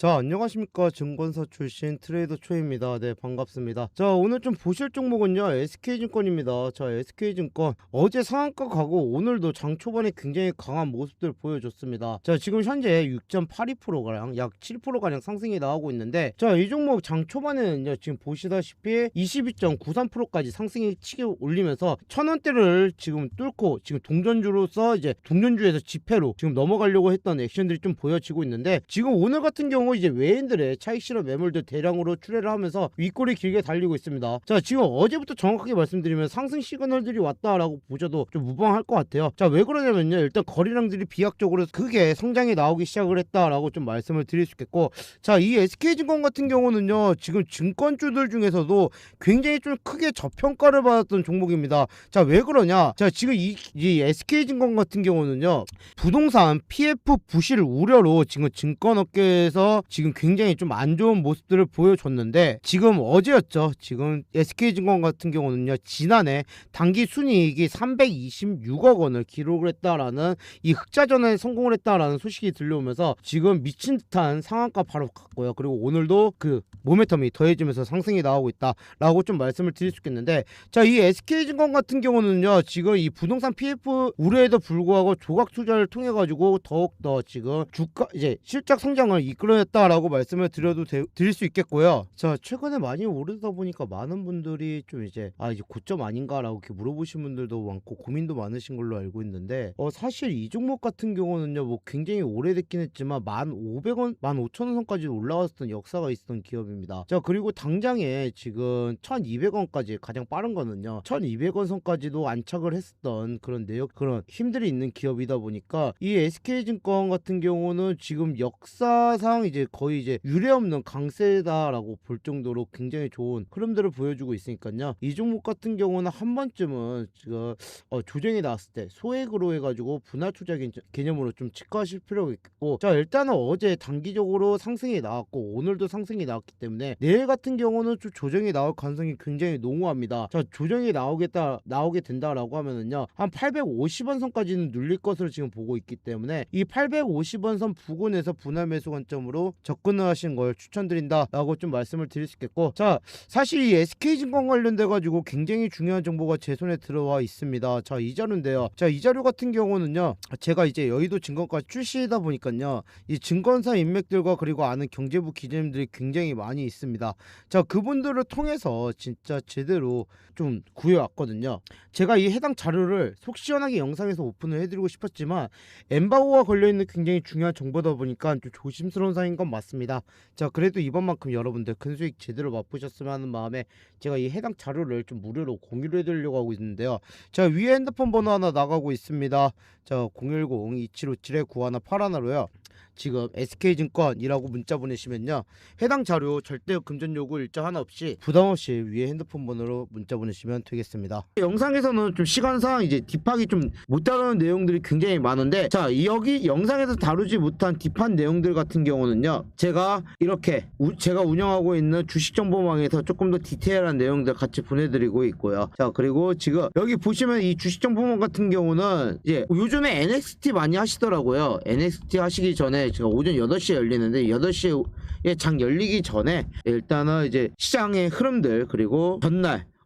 자 안녕하십니까. 증권사 출신 트레이더 초입니다. 네 반갑습니다. 자 오늘 좀 보실 종목은요 SK증권입니다. 자 SK증권. 어제 상한가 가고 오늘도 장 초반에 굉장히 강한 모습들 보여줬습니다. 자 지금 현재 6.82%가량 약 7%가량 상승이 나오고 있는데 자 이 종목 장 초반에는요 지금 보시다시피 22.93%까지 상승이 치게 올리면서 천원대를 지금 뚫고 지금 동전주로서 이제 동전주에서 지폐로 지금 넘어가려고 했던 액션들이 좀 보여지고 있는데 지금 오늘 같은 경우 이제 외인들의 차익 실업 매물들 대량으로 출회를 하면서 윗골이 길게 달리고 있습니다. 자 지금 어제부터 정확하게 말씀드리면 상승 시그널들이 왔다라고 보셔도 좀 무방할 것 같아요. 자 왜 그러냐면요 일단 거래량들이 비약적으로 크게 성장이 나오기 시작을 했다라고 좀 말씀을 드릴 수 있겠고 자 이 SK증권 같은 경우는요 지금 증권주들 중에서도 굉장히 좀 크게 저평가를 받았던 종목입니다. 자 왜 그러냐 자 지금 이, 이 SK증권 같은 경우는요 부동산 PF 부실 우려로 지금 증권업계에서 지금 굉장히 좀 안 좋은 모습들을 보여줬는데 지금 어제였죠. 지금 SK증권 같은 경우는요 지난해 단기 순이익이 326억 원을 기록을 했다라는 이 흑자전에 성공을 했다라는 소식이 들려오면서 지금 미친 듯한 상한가 바로 갔고요. 그리고 오늘도 그 모멘텀이 더해지면서 상승이 나오고 있다라고 좀 말씀을 드릴 수 있겠는데 자 이 SK증권 같은 경우는요 지금 이 부동산 PF 우려에도 불구하고 조각 투자를 통해 가지고 더욱 더 지금 주가 이제 실적 성장을 이끌어냈 다라고 말씀을 드려도 되- 드릴 수 있겠고요. 자 최근에 많이 오르다 보니까 많은 분들이 좀 이제 아 이제 고점 아닌가라고 이렇게 물어보신 분들도 많고 고민도 많으신 걸로 알고 있는데 어 사실 이 종목 같은 경우는요 뭐 굉장히 오래됐긴 했지만 1,500원, 15,000원 선까지 올라왔던 역사가 있었던 기업입니다. 자 그리고 당장에 지금 1,200원까지 가장 빠른 거는요 1,200원 선까지도 안착을 했었던 그런 내역 그런 힘들이 있는 기업이다 보니까 이 SK증권 같은 경우는 지금 역사상 이제 거의 이제 유례없는 강세다라고 볼 정도로 굉장히 좋은 흐름들을 보여주고 있으니까요. 이 종목 같은 경우는 한 번쯤은 지금 어, 조정이 나왔을 때 소액으로 해가지고 분할 투자 개- 개념으로 좀 체크하실 필요가 있겠고 자 일단은 어제 단기적으로 상승이 나왔고 오늘도 상승이 나왔기 때문에 내일 같은 경우는 좀 조정이 나올 가능성이 굉장히 농후합니다. 자 조정이 나오겠다 나오게 된다라고 하면은요 한 850원 선까지는 눌릴 것으로 지금 보고 있기 때문에 이 850원 선 부근에서 분할 매수 관점으로 접근을 하신 걸 추천드린다라고 좀 말씀을 드릴 수 있겠고 자 사실 이 SK증권 관련돼 가지고 굉장히 중요한 정보가 제 손에 들어와 있습니다. 자 이 자료인데요. 자 이 자료 같은 경우는요 제가 이제 여의도 증권가 출시이다 보니까요 이 증권사 인맥들과 그리고 아는 경제부 기자님들이 굉장히 많이 있습니다. 자 그분들을 통해서 진짜 제대로 좀 구해왔거든요. 제가 이 해당 자료를 속 시원하게 영상에서 오픈을 해드리고 싶었지만 엠바고가 걸려있는 굉장히 중요한 정보다 보니까 좀 조심스러운 사인 건 맞습니다. 자 그래도 이번만큼 여러분들 큰 수익 제대로 맛보셨으면 하는 마음에 제가 이 해당 자료를 좀 무료로 공유를 해드리려고 하고 있는데요. 자 위에 핸드폰 번호 하나 나가고 있습니다. 자 010-2757-9181로요. 지금 SK증권이라고 문자 보내시면요 해당 자료 절대 금전 요구 일자 하나 없이 부담 없이 위에 핸드폰 번호로 문자 보내시면 되겠습니다. 영상에서는 좀 시간상 이제 딥하기 좀못 다루는 내용들이 굉장히 많은데 자 여기 영상에서 다루지 못한 딥한 내용들 같은 경우는요 제가 이렇게 우- 제가 운영하고 있는 주식 정보망에서 조금 더 디테일한 내용들 같이 보내드리고 있고요. 자 그리고 지금 여기 보시면 이 주식 정보망 같은 경우는 이제 요즘에 NXT 많이 하시더라고요. NXT 하시기 전에 제가 오전 8시에 열리는데 8시에 장 열리기 전에 일단은 이제 시장의 흐름들 그리고 전날